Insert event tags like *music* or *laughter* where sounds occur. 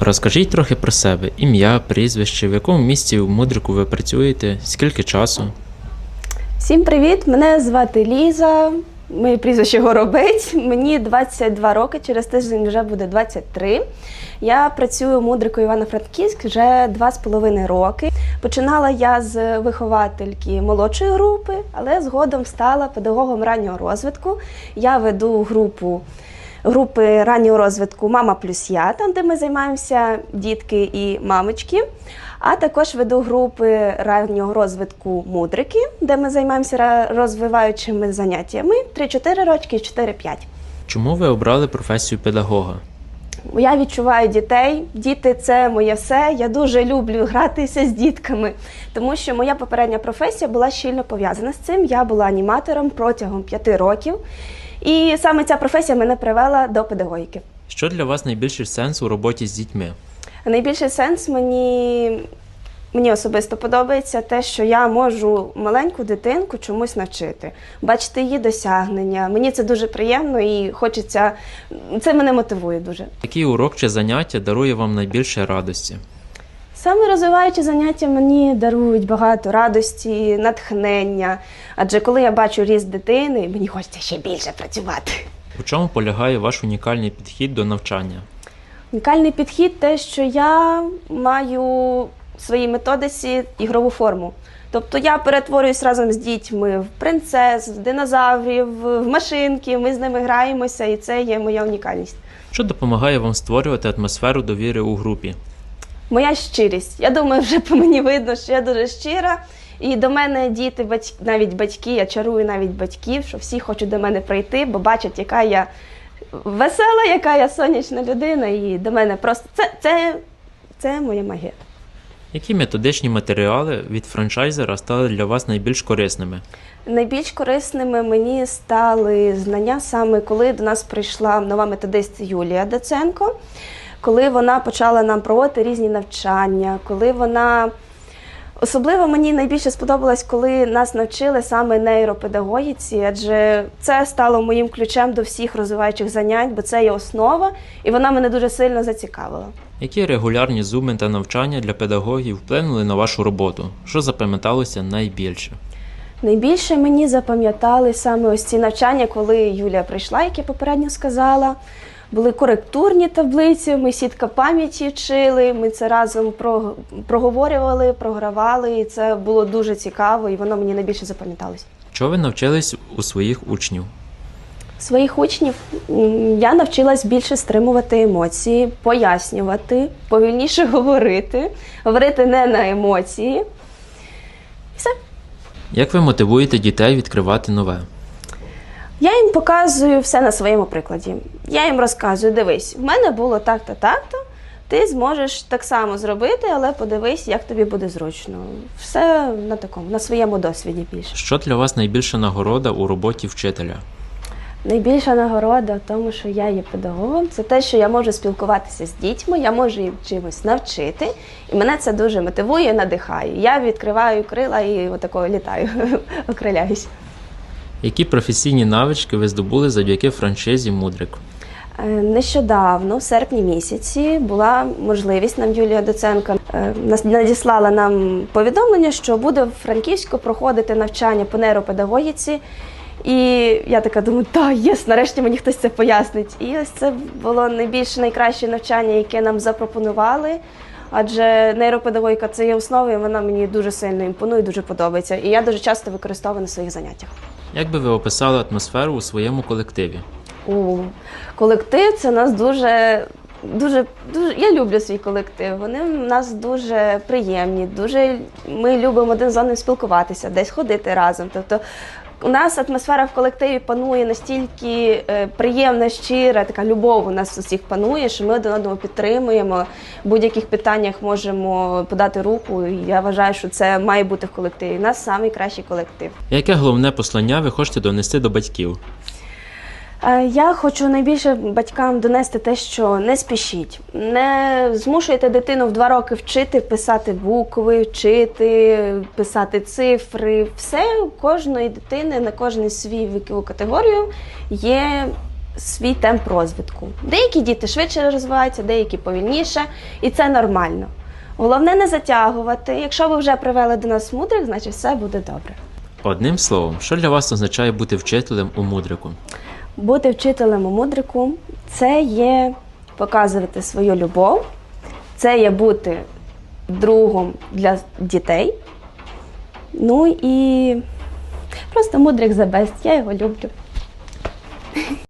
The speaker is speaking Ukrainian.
Розкажіть трохи про себе: ім'я, прізвище, в якому місці в мудрику ви працюєте, скільки часу. Всім привіт! Мене звати Ліза. Моє прізвище Горобець. Мені 22 роки, через тиждень вже буде 23. Я працюю мудрикою Івано-Франківськ вже два з половиною роки. Починала я з виховательки молодшої групи, але згодом стала педагогом раннього розвитку. Я веду групу групи раннього розвитку Мама плюс я, там де ми займаємося дітки і мамочки. А також веду групи раннього розвитку мудрики, де ми займаємося розвиваючими заняттями 3-4 рочки 4-5. Чому ви обрали професію педагога? Я відчуваю дітей. Діти це моє все. Я дуже люблю гратися з дітками, тому що моя попередня професія була щільно пов'язана з цим. Я була аніматором протягом п'яти років, і саме ця професія мене привела до педагогіки. Що для вас найбільший сенс у роботі з дітьми? Найбільший сенс мені, мені особисто подобається те, що я можу маленьку дитинку чомусь навчити, бачити її досягнення. Мені це дуже приємно і хочеться. Це мене мотивує дуже. Який урок чи заняття дарує вам найбільше радості? Саме розвиваючі заняття мені дарують багато радості, натхнення. Адже коли я бачу ріст дитини, мені хочеться ще більше працювати. У чому полягає ваш унікальний підхід до навчання? Унікальний підхід те, що я маю в своїй методиці ігрову форму. Тобто я перетворююсь разом з дітьми в принцес, в динозаврів, в машинки. Ми з ними граємося, і це є моя унікальність. Що допомагає вам створювати атмосферу довіри у групі? Моя щирість. Я думаю, вже по мені видно, що я дуже щира. І до мене діти, батьки, навіть батьки, я чарую навіть батьків, що всі хочуть до мене прийти, бо бачать, яка я весела, яка я сонячна людина, і до мене просто це, це, це моя магія. Які методичні матеріали від франчайзера стали для вас найбільш корисними? Найбільш корисними мені стали знання саме коли до нас прийшла нова методист Юлія Даценко, коли вона почала нам проводити різні навчання, коли вона. Особливо мені найбільше сподобалось, коли нас навчили саме нейропедагогіці, адже це стало моїм ключем до всіх розвиваючих занять, бо це є основа, і вона мене дуже сильно зацікавила. Які регулярні зуми та навчання для педагогів вплинули на вашу роботу? Що запам'яталося найбільше? Найбільше мені запам'ятали саме ось ці навчання, коли Юлія прийшла, як я попередньо сказала. Були коректурні таблиці, ми сітка пам'яті вчили, ми це разом про- проговорювали, програвали, і це було дуже цікаво, і воно мені найбільше запам'яталось. Що ви навчились у своїх учнів? Своїх учнів я навчилась більше стримувати емоції, пояснювати, повільніше *laughs* говорити, говорити не на емоції. І все. Як ви мотивуєте дітей відкривати нове? Я їм показую все на своєму прикладі. Я їм розказую: дивись, в мене було так-то, так-то. Ти зможеш так само зробити, але подивись, як тобі буде зручно. Все на такому, на своєму досвіді більше. Що для вас найбільша нагорода у роботі вчителя? Найбільша нагорода в тому, що я є педагогом, це те, що я можу спілкуватися з дітьми, я можу їх чимось навчити, і мене це дуже мотивує, надихає. Я відкриваю крила і отако літаю, *laughs* окриляюсь. Які професійні навички ви здобули завдяки франшизі Мудрик? Е, Нещодавно, в серпні місяці, була можливість нам Юлія Доценко е, надіслала нам повідомлення, що буде в Франківську проходити навчання по нейропедагогіці. І я така думаю, та єс, нарешті мені хтось це пояснить. І ось це було найбільш найкраще навчання, яке нам запропонували. Адже нейропедагогіка це є основа, і вона мені дуже сильно імпонує, дуже подобається. І я дуже часто використовую на своїх заняттях. Як би ви описали атмосферу у своєму колективі? У колектив це нас дуже. Дуже, дуже я люблю свій колектив. Вони в нас дуже приємні, дуже ми любимо один з одним спілкуватися, десь ходити разом. Тобто у нас атмосфера в колективі панує настільки е, приємна, щира, така любов у нас усіх панує, що ми один одного підтримуємо. В будь-яких питаннях можемо подати руку. І я вважаю, що це має бути в колективі. У нас найкращий колектив. Яке головне послання ви хочете донести до батьків? Е, Я хочу найбільше батькам донести те, що не спішіть, не змушуйте дитину в два роки вчити писати букви, вчити, писати цифри. Все у кожної дитини на кожну свій вікову категорію є свій темп розвитку. Деякі діти швидше розвиваються, деякі повільніше, і це нормально. Головне не затягувати. Якщо ви вже привели до нас мудрик, значить все буде добре. Одним словом, що для вас означає бути вчителем у мудрику? Бути вчителем у мудрику це є показувати свою любов, це є бути другом для дітей. Ну і просто мудрик за бест, я його люблю.